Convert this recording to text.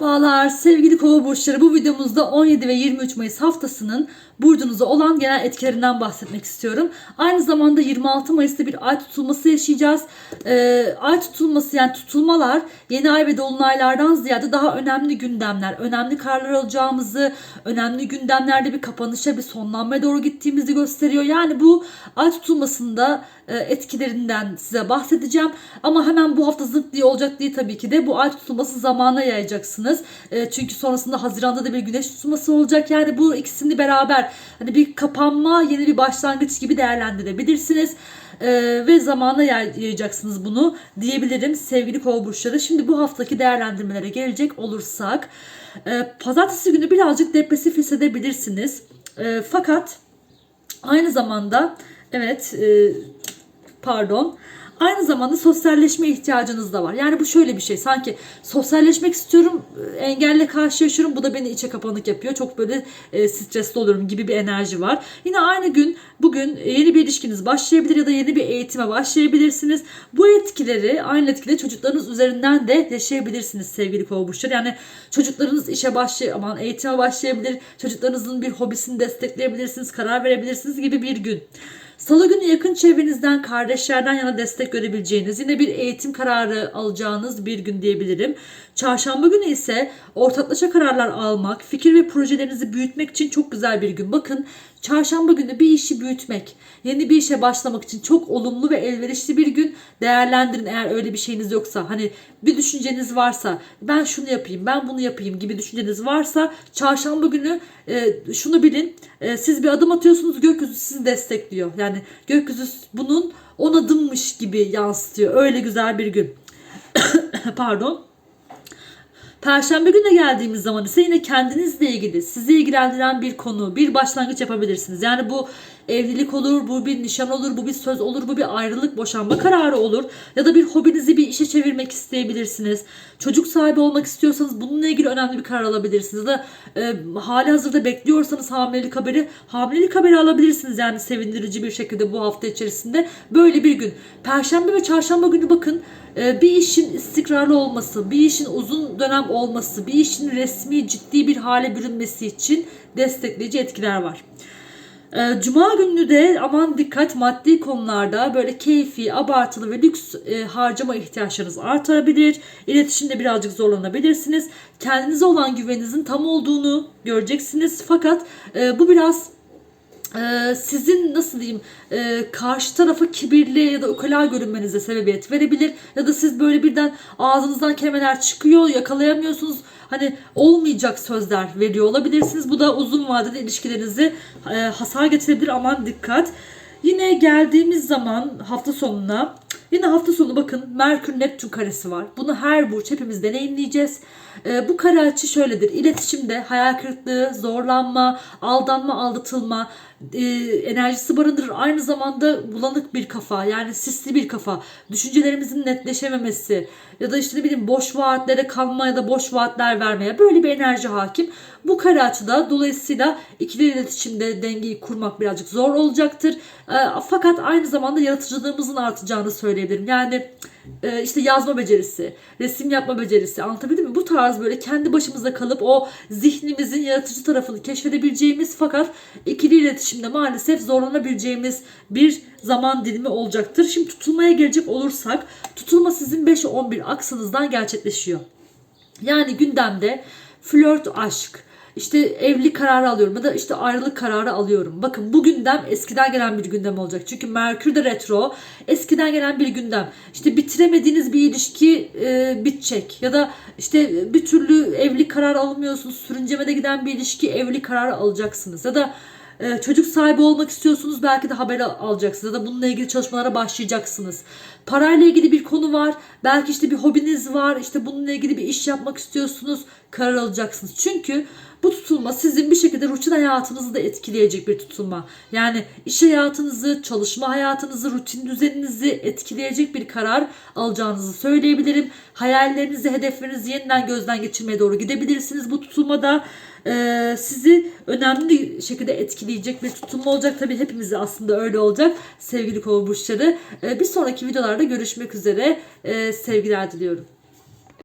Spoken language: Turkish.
Merhabalar sevgili kova burçları. Bu videomuzda 17 ve 23 Mayıs haftasının burcunuza olan genel etkilerinden bahsetmek istiyorum. Aynı zamanda 26 Mayıs'ta bir ay tutulması yaşayacağız. Ee, ay tutulması yani tutulmalar yeni ay ve dolunaylardan ziyade daha önemli gündemler, önemli kararlar alacağımızı, önemli gündemlerde bir kapanışa, bir sonlanmaya doğru gittiğimizi gösteriyor. Yani bu ay tutulmasında e, etkilerinden size bahsedeceğim. Ama hemen bu hafta zıt diye olacak diye tabii ki de bu ay tutulması zamana yayacaksınız. E, çünkü sonrasında Haziran'da da bir güneş tutulması olacak. Yani bu ikisini beraber hani bir kapanma, yeni bir başlangıç gibi değerlendirebilirsiniz. E, ve zamana yay- yayacaksınız bunu diyebilirim sevgili kova burçları. Şimdi bu haftaki değerlendirmelere gelecek olursak e, pazartesi günü birazcık depresif hissedebilirsiniz. E, fakat aynı zamanda evet e, pardon. Aynı zamanda sosyalleşme ihtiyacınız da var. Yani bu şöyle bir şey. Sanki sosyalleşmek istiyorum, e, engelle karşılaşıyorum. Bu da beni içe kapanık yapıyor. Çok böyle e, stresli oluyorum gibi bir enerji var. Yine aynı gün bugün yeni bir ilişkiniz başlayabilir ya da yeni bir eğitime başlayabilirsiniz. Bu etkileri, aynı etkileri çocuklarınız üzerinden de yaşayabilirsiniz sevgili kova burçları. Yani çocuklarınız işe başlay aman eğitime başlayabilir. Çocuklarınızın bir hobisini destekleyebilirsiniz, karar verebilirsiniz gibi bir gün. Salı günü yakın çevrenizden, kardeşlerden yana destek görebileceğiniz, yine bir eğitim kararı alacağınız bir gün diyebilirim. Çarşamba günü ise ortaklaşa kararlar almak, fikir ve projelerinizi büyütmek için çok güzel bir gün. Bakın çarşamba günü bir işi büyütmek, yeni bir işe başlamak için çok olumlu ve elverişli bir gün. Değerlendirin eğer öyle bir şeyiniz yoksa. Hani bir düşünceniz varsa, ben şunu yapayım, ben bunu yapayım gibi düşünceniz varsa çarşamba günü e, şunu bilin. e, siz bir adım atıyorsunuz, gökyüzü sizi destekliyor. Yani gökyüzü bunun on adımmış gibi yansıtıyor. Öyle güzel bir gün. Pardon. Perşembe gününe geldiğimiz zaman ise yine kendinizle ilgili sizi ilgilendiren bir konu, bir başlangıç yapabilirsiniz. Yani bu evlilik olur, bu bir nişan olur, bu bir söz olur, bu bir ayrılık, boşanma kararı olur. Ya da bir hobinizi bir işe çevirmek isteyebilirsiniz. Çocuk sahibi olmak istiyorsanız bununla ilgili önemli bir karar alabilirsiniz. Ya da e, hali hazırda bekliyorsanız hamilelik haberi, hamilelik haberi alabilirsiniz. Yani sevindirici bir şekilde bu hafta içerisinde böyle bir gün. Perşembe ve çarşamba günü bakın e, bir işin istikrarlı olması, bir işin uzun dönem olması, bir işin resmi ciddi bir hale bürünmesi için destekleyici etkiler var. E, Cuma günü de aman dikkat maddi konularda böyle keyfi, abartılı ve lüks e, harcama ihtiyaçlarınız artabilir. İletişimde birazcık zorlanabilirsiniz. Kendinize olan güveninizin tam olduğunu göreceksiniz. Fakat e, bu biraz e, sizin nasıl diyeyim e, karşı tarafa kibirli ya da ukala görünmenize sebebiyet verebilir. Ya da siz böyle birden ağzınızdan kelimeler çıkıyor yakalayamıyorsunuz. Hani olmayacak sözler veriyor olabilirsiniz. Bu da uzun vadede ilişkilerinizi e, hasar getirebilir. Aman dikkat. Yine geldiğimiz zaman hafta sonuna yine hafta sonu bakın Merkür Neptün karesi var. Bunu her burç hepimiz deneyimleyeceğiz. Ee, bu kare açı şöyledir. İletişimde hayal kırıklığı, zorlanma, aldanma, aldatılma e, enerjisi barındırır. Aynı zamanda bulanık bir kafa yani sisli bir kafa. Düşüncelerimizin netleşememesi ya da işte ne bileyim boş vaatlere kalma ya da boş vaatler vermeye böyle bir enerji hakim. Bu kare açıda dolayısıyla ikili iletişimde dengeyi kurmak birazcık zor olacaktır. E, fakat aynı zamanda yaratıcılığımızın artacağını söyleyebilirim. Yani e, işte yazma becerisi, resim yapma becerisi anlatabildim mi? Bu tarz böyle kendi başımıza kalıp o zihnimizin yaratıcı tarafını keşfedebileceğimiz fakat ikili iletişimde maalesef zorlanabileceğimiz bir zaman dilimi olacaktır. Şimdi tutulmaya gelecek olursak tutulma sizin 5-11 aksınızdan gerçekleşiyor. Yani gündemde flört aşk, işte evlilik kararı alıyorum ya da işte ayrılık kararı alıyorum. Bakın bu gündem eskiden gelen bir gündem olacak. Çünkü Merkür de retro. Eskiden gelen bir gündem. İşte bitiremediğiniz bir ilişki e, bitecek. Ya da işte bir türlü evlilik kararı almıyorsunuz. Sürüncemede giden bir ilişki evlilik kararı alacaksınız. Ya da ee, çocuk sahibi olmak istiyorsunuz belki de haber al- alacaksınız ya da bununla ilgili çalışmalara başlayacaksınız. Parayla ilgili bir konu var. Belki işte bir hobiniz var. işte bununla ilgili bir iş yapmak istiyorsunuz. Karar alacaksınız. Çünkü bu tutulma sizin bir şekilde rutin hayatınızı da etkileyecek bir tutulma. Yani iş hayatınızı, çalışma hayatınızı, rutin düzeninizi etkileyecek bir karar alacağınızı söyleyebilirim. Hayallerinizi, hedeflerinizi yeniden gözden geçirmeye doğru gidebilirsiniz bu tutulmada. Ee, sizi önemli şekilde etkileyecek bir tutulma olacak. Tabii hepimizi aslında öyle olacak sevgili kova burçları. Ee, bir sonraki videolarda görüşmek üzere. Ee, sevgiler diliyorum.